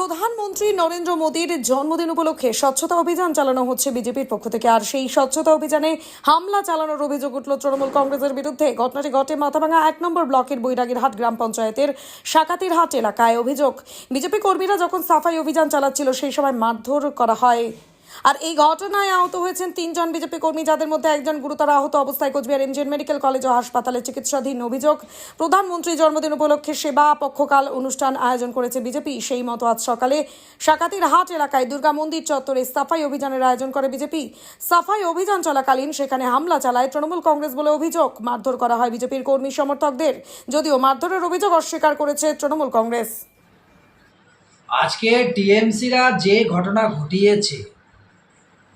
প্রধানমন্ত্রী নরেন্দ্র মোদীর জন্মদিন উপলক্ষে স্বচ্ছতা অভিযান চালানো হচ্ছে বিজেপির পক্ষ থেকে। আর সেই স্বচ্ছতা অভিযানে হামলা চালানোর অভিযোগ উঠল তৃণমূল কংগ্রেসের বিরুদ্ধে। ঘটনাটি ঘটে মাথাভাঙা এক নম্বর ব্লকের বৈরাগীরহাট গ্রাম পঞ্চায়েতের শাকাতিরহাট এলাকায়। অভিযোগ, বিজেপি কর্মীরা যখন সাফাই অভিযান চালাচ্ছিল, সেই সময় মারধর করা হয়। আর এই ঘটনায় আহত হয়েছেন তিনজন বিজেপি কর্মী, যাদের মধ্যে একজন গুরুতর আহত অবস্থায় কোচবিহার এমজিএন মেডিকেল কলেজ ও হাসপাতালে চিকিৎসাধীন অভিযোগ। প্রধানমন্ত্রী জন্মদিন উপলক্ষে সেবা পক্ষকাল অনুষ্ঠান আয়োজন করেছে বিজেপি। সেই মতো আজ সকালে শাকাতির হাট এলাকায় দুর্গা মন্দির চত্বরে সাফাই অভিযানের আয়োজন করে বিজেপি। সাফাই অভিযান চলাকালীন সেখানে হামলা চালায় তৃণমূল কংগ্রেস বলে অভিযোগ। মারধর করা হয় বিজেপির কর্মী সমর্থকদের। যদিও মারধরের অভিযোগ অস্বীকার করেছে তৃণমূল কংগ্রেস। আজকে টিএমসিরা যে ঘটনা ঘটিয়েছে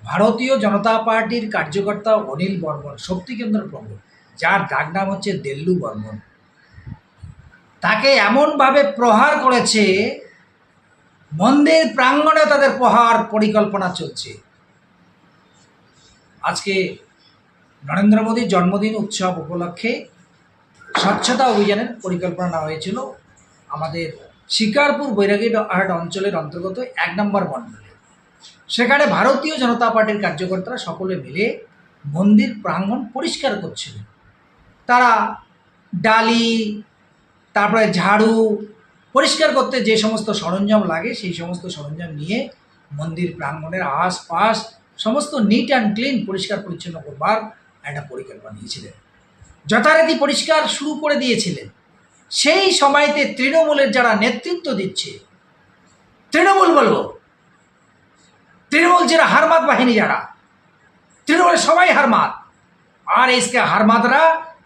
ভারতীয় জনতা পার্টির কার্যকর্তা অনিল বর্মন শক্তিকেন্দ্র প্রমুখ যার ডাক নাম হচ্ছে দেল্লু বর্মন। তাকে এমনভাবে প্রহার করেছে, মন্দির প্রাঙ্গণে তাদের প্রহার পরিকল্পনা চলছে। আজকে নরেন্দ্র মোদীর জন্মদিন উৎসব উপলক্ষে স্বচ্ছতা অভিযানের পরিকল্পনা নেওয়া হয়েছিল। আমাদের শিকারপুর বৈরাগীহাট অঞ্চলের অন্তর্গত এক নম্বর মণ্ডলে সেখানে ভারতীয় জনতা পার্টির কার্যকর্তারা সকলে মিলে মন্দির প্রাঙ্গণ পরিষ্কার করছিলেন। তারা ডালি, তারপরে ঝাড়ু পরিষ্কার করতে যে সমস্ত সরঞ্জাম লাগে, সেই সমস্ত সরঞ্জাম নিয়ে মন্দির প্রাঙ্গণের আশপাশ সমস্ত নিট অ্যান্ড ক্লিন পরিষ্কার পরিচ্ছন্ন করবার একটা পরিকল্পনা নিয়েছিলেন। যথারীতি পরিষ্কার শুরু করে দিয়েছিলেন। সেই সময়তে তৃণমূলের যারা নেতৃত্ব দিচ্ছে, তৃণমূল বলব তৃণমূল যারা হারমাত বাহিনী যারা, তৃণমূলের সবাই হারমাত আর এসকে হারমাতরা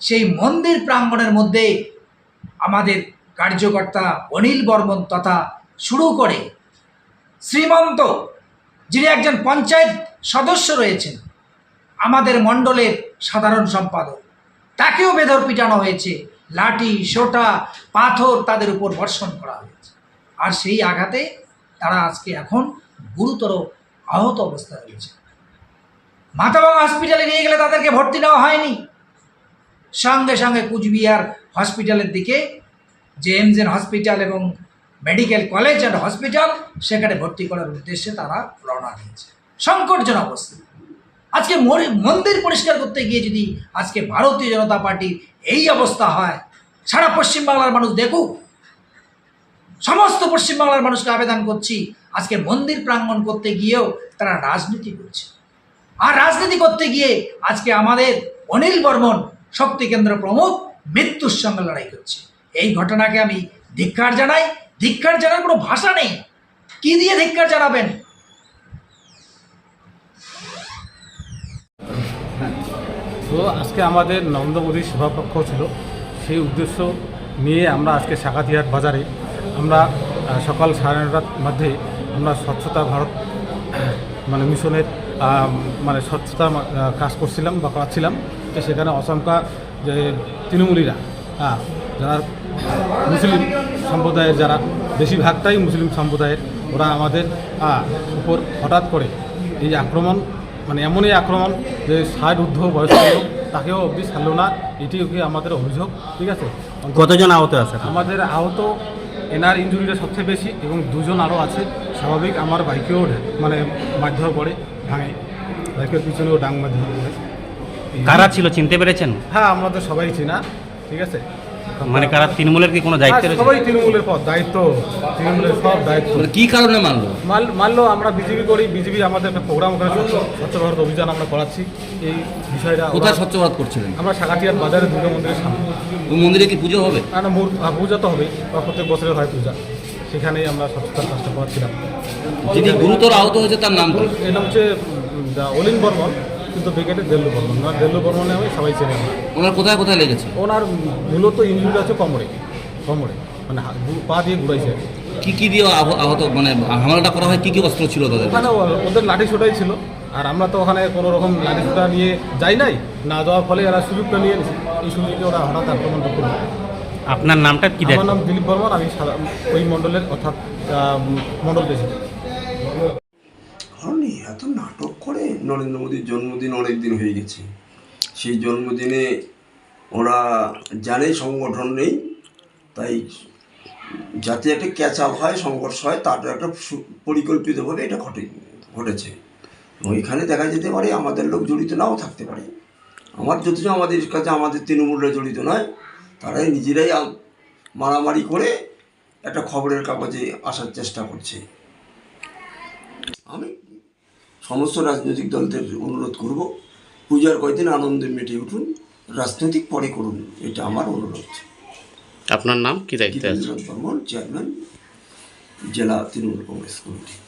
সেই মন্দির প্রাঙ্গণের মধ্যে আমাদের কার্যকর্তা অনিল বর্মন তথা শুরু করে শ্রীমন্ত, যিনি একজন পঞ্চায়েত সদস্য রয়েছেন, আমাদের মণ্ডলের সাধারণ সম্পাদক, তাকেও বেধর পিটানো হয়েছে। লাঠি, সোটা, পাথর তাদের উপর বর্ষণ করা হয়েছে। আর সেই আঘাতে তারা আজকে এখন গুরুতর আহত অবস্থায় রয়েছে। মাথাভাঙা হসপিটালে নিয়ে গেলে তাদেরকে ভর্তি নেওয়া হয়নি। সঙ্গে সঙ্গে কুচবিহার হসপিটালের দিকে যে এমজেন হসপিটাল এবং মেডিকেল কলেজ অ্যান্ড হসপিটাল সেখানে ভর্তি করার উদ্দেশ্যে তারা রওনা দিয়েছে। সংকটজনক অবস্থা। আজকে মন্দির পরিষ্কার করতে গিয়ে যদি আজকে ভারতীয় জনতা পার্টির এই অবস্থা হয়, সারা পশ্চিমবাংলার মানুষ দেখুক। সমস্ত পশ্চিমবাংলার মানুষকে আবেদন করছি আজকে মন্দির প্রাঙ্গণ করতে গিয়েও তারা রাজনীতি করছে। আর রাজনীতি করতে গিয়ে আজকে আমাদের অনিল বর্মন শক্তি কেন্দ্র প্রমুখ মৃত্যুর সঙ্গে লড়াই করছে। এই ঘটনাকে আমি ধিক্কার জানাই। ধিক্কার জানার কোনো ভাষা নেই। কি দিয়ে ধিক্কার জানাবেন? তো আজকে আমাদের নরেন্দ্র মোদীর সভাপক্ষ ছিল। সেই উদ্দেশ্য নিয়ে আমরা আজকে শাকাতিহাট বাজারে আমরা সকাল সাড়ে নটার মধ্যে আমরা স্বচ্ছতা ভারত মানে মিশনের মানে স্বচ্ছতা কাজ করছিলাম বা করাচ্ছিলাম। তো সেখানে অসংখ্য যে তৃণমূলীরা হ্যাঁ, যারা মুসলিম সম্প্রদায়ের যারা বেশিরভাগটাই মুসলিম সম্প্রদায়ের ওরা আমাদের উপর হঠাৎ করে এই আক্রমণ মানে এমনই আক্রমণ যে ষাট ঊর্ধ্ব বয়স্ক তাকেও অবধি ছাড়লো না এটি আমাদের অভিযোগ ঠিক আছে? কতজন আহত আছে? আমাদের আহত এনার ইঞ্জুরিটা সবচেয়ে বেশি এবং দুজন আরও আছে। স্বাভাবিক আমার বাইকেও মানে মাধ্যমে পড়ে ভাঙে। বাইকের পিছনেও ডাং মাধ্যমে পড়ে কারা ছিল? চিনতে পেরেছেন? হ্যাঁ আমরা তো সবাই চিনা ঠিক আছে? মানে কারা তৃণমূলের কি কোনো দায়িত্ব হ্যাঁ, রয়েছে সবাই তৃণমূলের পদ দায়িত্ব তৃণমূলের সব দায়িত্ব। মানে কি কারণে মানলো মাল মানলো আমরা বিজেপি করি বিজেপি আমাদের একটা প্রোগ্রাম ওখানে স্বচ্ছ ভারত অভিযান আমরা করাচ্ছি। এই বিষয়টা কোথায় স্বচ্ছ ভারত করছিলেন? আমরা সাগাটিয়ার বাজারে দুর্গা মন্দিরের সামনে। মন্দিরে কি পুজো হবে? না না পূজা তো হবে প্রত্যেক বছরের হয় পূজা। সেখানেই আমরা স্বচ্ছতার কাজটা করাচ্ছিলাম যিনি গুরুতর আহত হয়েছে তার নাম এটা হচ্ছে অলিন বর্মন কিন্তু ব্রিগেডের দেল্লু বর্মন। না দেল্লু বর্মনে আমি সবাই চেনে ওনার কোথায় কোথায় লেগেছে? ওনার মূলত ইঞ্জুরি আছে কোমরে কোমরে মানে পা দিয়ে ঘুরাইছে। কি। কি দিয়ে আহত মানে হামলাটা করা হয় কি কি অস্ত্র ছিল তাদের? ওখানে ওদের লাঠি ছোটাই ছিল আর আমরা তো ওখানে কোনো রকম লাঠি ছোটা নিয়ে যাই নাই না যাওয়ার ফলে এরা সুযোগটা নিয়ে নিয়েছে এই সুযোগে ওরা হঠাৎ আক্রমণটা করল। আপনার নামটা কি দেখ? আমার নাম দিলীপ বর্মন আমি ওই মণ্ডলের অর্থাৎ আহ, মণ্ডল প্রেসিডেন্ট কারণ এত নাটক করে নরেন্দ্র মোদীর জন্মদিন অনেক দিন হয়ে গেছে। সেই জন্মদিনে ওরা জানে সংগঠন নেই তাই যাতে একটা ক্যাচাল হয় সংঘর্ষ হয় তার একটা সু- পরিকল্পিতভাবে এটা ঘটে ঘটেছে। এখানে দেখা যেতে পারে আমাদের লোক জড়িত নাও থাকতে পারে। আমার যথেষ্ট আমাদের কাছে আমাদের তৃণমূলরা জড়িত নয় তারাই নিজেরাই আল- মারামারি করে একটা খবরের কাগজে আসার চেষ্টা করছে। আমি সমস্ত রাজনৈতিক দলদের অনুরোধ করব পূজার কয়েকদিন আনন্দে মেটে উঠুন রাজনৈতিক পরে করুন এটা আমার অনুরোধ। আপনার নাম কি দায়িত্বে বর্মন চেয়ারম্যান জেলা তৃণমূল কংগ্রেস কমিটি।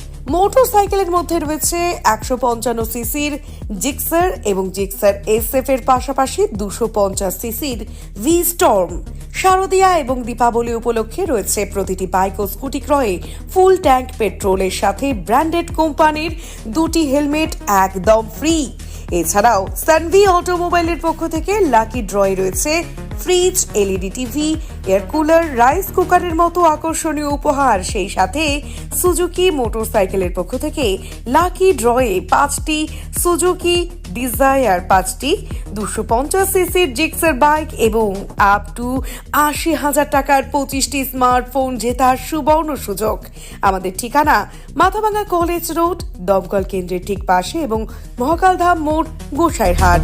মোটরসাইকেলের মধ্যে রয়েছে একশো পঞ্চান্ন সিসির জিক্সার এবং জিক্সার এসএফ এর পাশাপাশি দুশো পঞ্চাশ সিসির ভি স্টর্ম শারদিয়া এবং দীপাবলি উপলক্ষে রয়েছে প্রতিটি বাইক ও স্কুটি ক্রয়ে ফুল ট্যাঙ্ক পেট্রোলের সাথে ব্র্যান্ডেড কোম্পানির দুটি হেলমেট একদম ফ্রি। এছাড়াও সানভি অটোমোবাইলের পক্ষ থেকে লাকি ড্রয় রয়েছে fridge LED TV air cooler rice কুকারের মতো আকর্ষণীয় উপহার। সেই সাথে সুজুকি মোটরসাইকেলের পক্ষ থেকে লাকি ড্রয়ে পাঁচটি সুজুকি, ডিজায়ার পাঁচটি, দুশো পঞ্চাশ সিসির জিক্সার বাইক এবং আপ টু আশি হাজার টাকার পঁচিশটি স্মার্টফোন জেতার সুবর্ণ সুযোগ। আমাদের ঠিকানা মাথাভাঙা কলেজ রোড, দমকল কেন্দ্রের ঠিক পাশে এবং মহাকালধাম মোড় গোসাইরহাট।